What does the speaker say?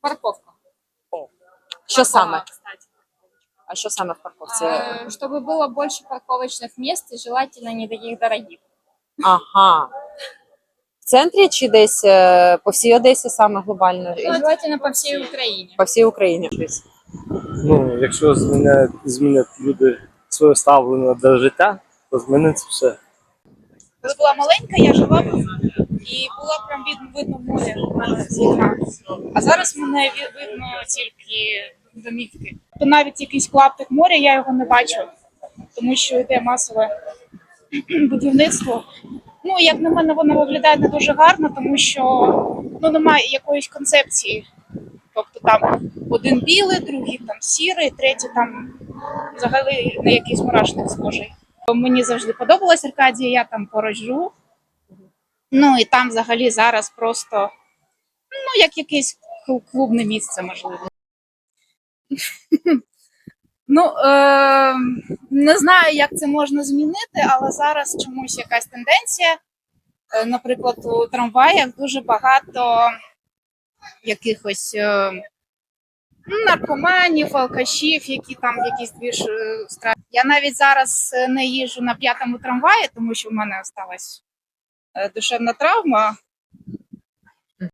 Парковка. Що саме? Да, кстати. А що саме в парковці? Э, Чтобы было больше парковочных мест и желательно не таких дорогих. Ага. В центрі чи десь е, по всій Одесі саме глобально? И желательно по всей Украине. По всій Україні. Ну, якщо змінять, змінять люди своє ставлення до життя, то зміниться все. Коли була маленька, я жила і було прям видно, видно море. А зараз мене видно тільки домівки. То навіть якийсь клаптик моря, я його не бачу, тому що йде масове будівництво. Ну, як на мене, воно виглядає не дуже гарно, тому що ну, немає якоїсь концепції. Тобто там один білий, другий там сірий, третій там взагалі на якийсь мурашник схожий. Мені завжди подобалась Аркадія, я там поруч живу. Ну і там взагалі зараз просто ну, як якесь клубне місце, можливо. Ну, е, не знаю, як це можна змінити, але зараз чомусь якась тенденція. Е, наприклад, у трамваях дуже багато якихось е, наркоманів, алкашів, які там якісь двіж е, стра- Я навіть зараз е, не їжджу на п'ятому трамваї, тому що в мене сталася е, душевна травма.